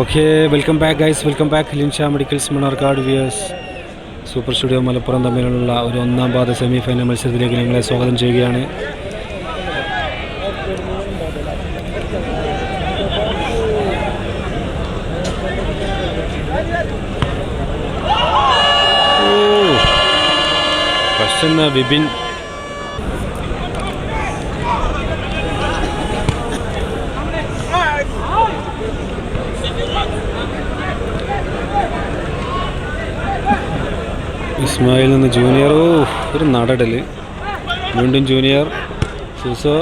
Okay welcome back guys welcome back Linsha medicals Mannarkkad versus super studio Malappuram തമ്മിലുള്ള ഒരു ഒന്നാം പാത semi final മത്സരത്തിലേക്ക് നിങ്ങളെ സ്വാഗതം ചെയ്യുകയാണ്. എന്ന വിപിൻ. ഇസ്മായിൽ നിന്ന് ജൂനിയർ ഓ ഒരു നടടൽ വീണ്ടും ജൂനിയർ സൂസോ.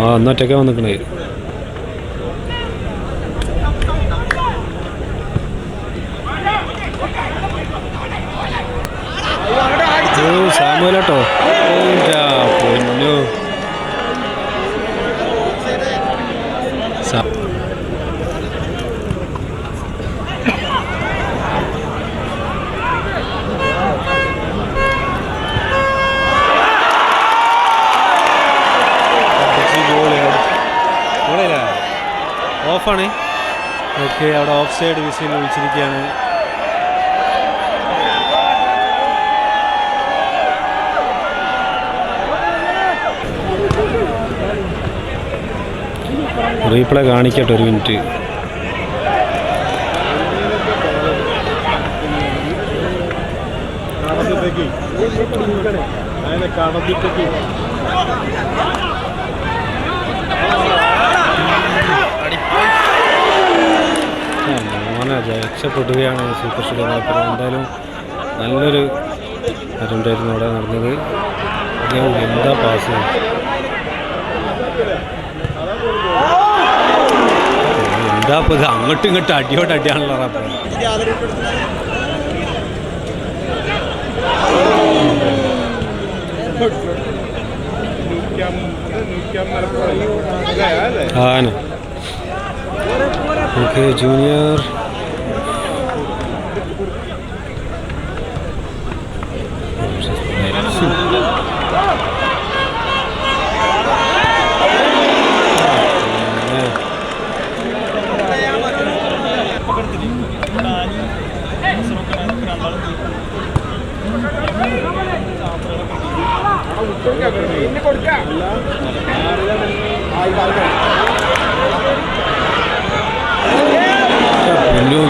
ആ എന്നൊറ്റൊക്കെ വന്നിക്കണേ. ഓ ഓഫാണ്. ഓക്കെ അവിടെ ഓഫ് സൈഡ് വിസിൽ വിളിച്ചിരിക്കുകയാണ് റീപ്ലേ കാണിക്കട്ടെ ഒരു മിനിറ്റ്. ആ, രക്ഷപ്പെടുകയാണ് സൂപ്പർ മലപ്പുറം എന്തായാലും നല്ലൊരു അരണ്ടായിരുന്നു അവിടെ നടന്നത്. അദ്ദേഹം എന്താ പാസ്? എന്താ ഇപ്പോൾ ഇത് അങ്ങോട്ടും ഇങ്ങോട്ടും അടിയോട്ട് അടിയാണല്ലോ റാപ്പ് ആണ്. Okay junior.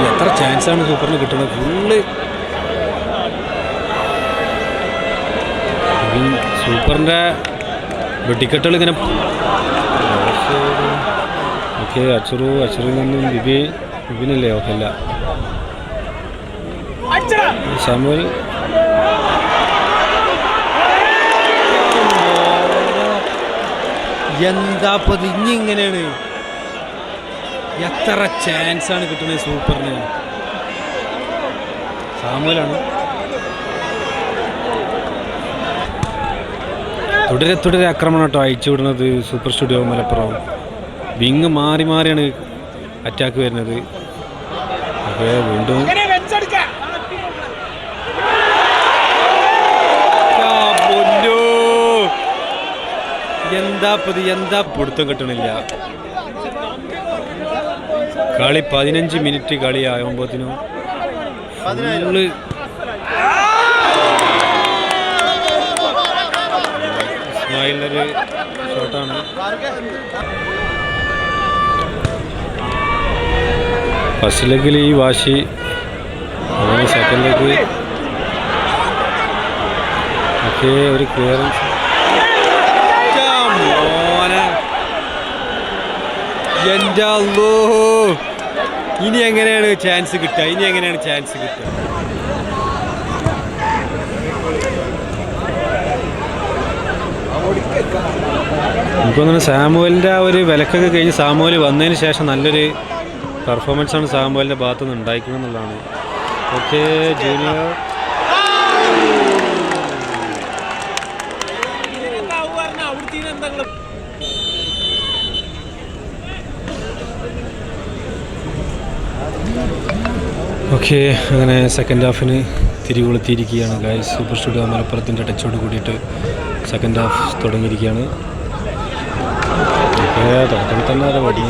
എത്ര ആണ് സൂപ്പറിന് കിട്ടുന്നത്? ഫുള്ള് സൂപ്പറിന്റെ വെട്ടിക്കെട്ടുകൾ ഇങ്ങനെ ഓക്കെ അച്ചുറു അച്ചുറിൽ നിന്നും ബിബി ബിബിനല്ലേ ഓക്കെ അല്ല. സാമുവൽ. എന്താ പതിഞ്ഞിങ്ങനെയാണ് എത്ര ചാൻസ് ആണ് കിട്ടുന്നത് സൂപ്പറിന്? സാമുവലാണ്. തുടരെ തുടരെ ആക്രമണം കേട്ടോ. അയച്ചു വിടുന്നത് സൂപ്പർ സ്റ്റുഡിയോ മലപ്പുറം. വിങ് മാറി മാറിയാണ് അറ്റാക്ക് വരുന്നത്. ഓക്കെ വീണ്ടും ആ, പൊന്നോ. എന്താ പുതി എന്താ പിടുത്തം കിട്ടണില്ല. കളി പതിനഞ്ച് മിനിറ്റ് കളി ആകുമ്പോഴത്തേനും ഫുള്ള് ഇസ്മായിലിന്റെ ഒരു ഷോട്ടാണ്. ഫസ്റ്റ് ലെഗിൽ ഈ വാശി അങ്ങനെ സെക്കൻഡ് ലെഗ്. ഒക്കെ ഒരു ക്ലിയറൻസ് എന്റെ അല്ലോ ഇനി എങ്ങനെയാണ് ചാൻസ് കിട്ടുക? ഇനി എങ്ങനെയാണ് ചാൻസ് കിട്ടുക? എനിക്ക് തോന്നുന്നു സാമുവലിന്റെ ആ ഒരു വിലക്കൊക്കെ കഴിഞ്ഞ് സാമുവൽ വന്നതിന് ശേഷം നല്ലൊരു പെർഫോമൻസാണ് സാമുവലിന്റെ ഭാഗത്തു നിന്ന് ഉണ്ടായിരിക്കണം എന്നുള്ളതാണ്. ഓക്കെ ജൂനിയർ ഓക്കെ അങ്ങനെ സെക്കൻഡ് ഹാഫിന് തിരികൊളുത്തിയിരിക്കുകയാണ് ഗായ്സ് സൂപ്പർ സ്റ്റുഡിയോ മലപ്പുറത്തിന്റെ ടച്ചോട് കൂടിയിട്ട് സെക്കൻഡ് ഹാഫ് തുടങ്ങിയിരിക്കുകയാണ്. തുടക്കത്തിൽ തന്നെ അത് വടി.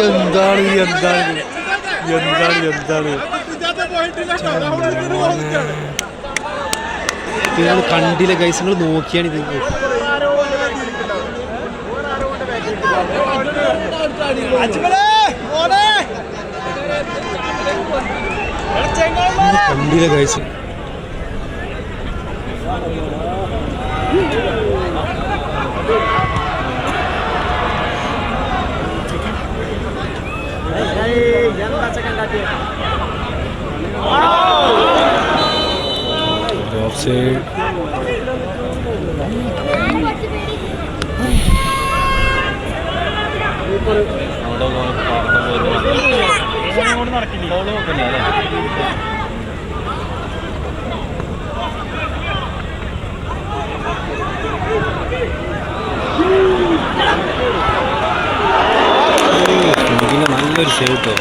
എന്താണ് എന്താണ് എന്താണ് എന്താണ്? നിങ്ങൾ കണ്ടില്ല ഗൈസ് നിങ്ങൾ നോക്കിയാണ് ഇത്. കണ്ടില്ല ഗൈസ് ഓഫ് സൈഡ് നല്ലൊരു സേവ് കേട്ടോ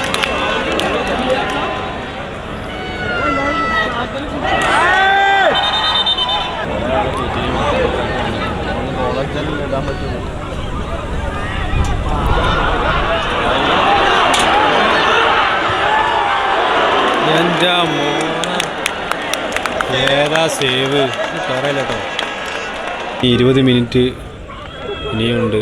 എന്റെ മോനെ ഏതാ സേവ് പറയല്ല കേട്ടോ ഇരുപത് മിനിറ്റ് ഇനിയുണ്ട്.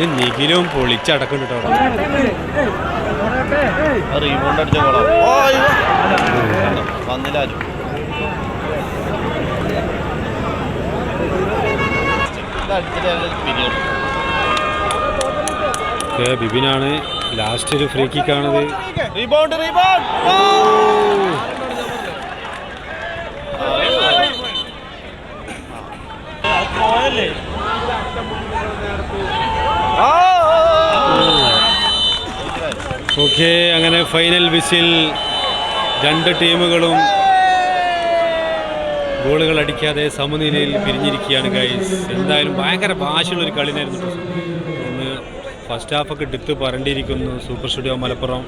ഇത് നിഖിലും കേട്ടോ റീബൗണ്ട് അടിച്ച ഓക്കെ ബിബിനാണ് ലാസ്റ്റ് ഒരു ഫ്രീ കിക്ക് ആണത്. റീബൗണ്ട് റീബൗണ്ട് ഓക്കെ അങ്ങനെ ഫൈനൽ വിസിൽ രണ്ട് ടീമുകളും ഗോളുകൾ അടിക്കാതെ സമനിലയിൽ പിരിഞ്ഞിരിക്കുകയാണ് ഗൈസ് എന്തായാലും ഭയങ്കര ഭാഷയുള്ളൊരു കളിനായിരുന്നു നേരുന്നു ഇന്ന് ഫസ്റ്റ് ഹാഫൊക്കെ എടുത്ത് പറണ്ടിരിക്കുന്നു സൂപ്പർ സ്റ്റുഡിയോ മലപ്പുറം.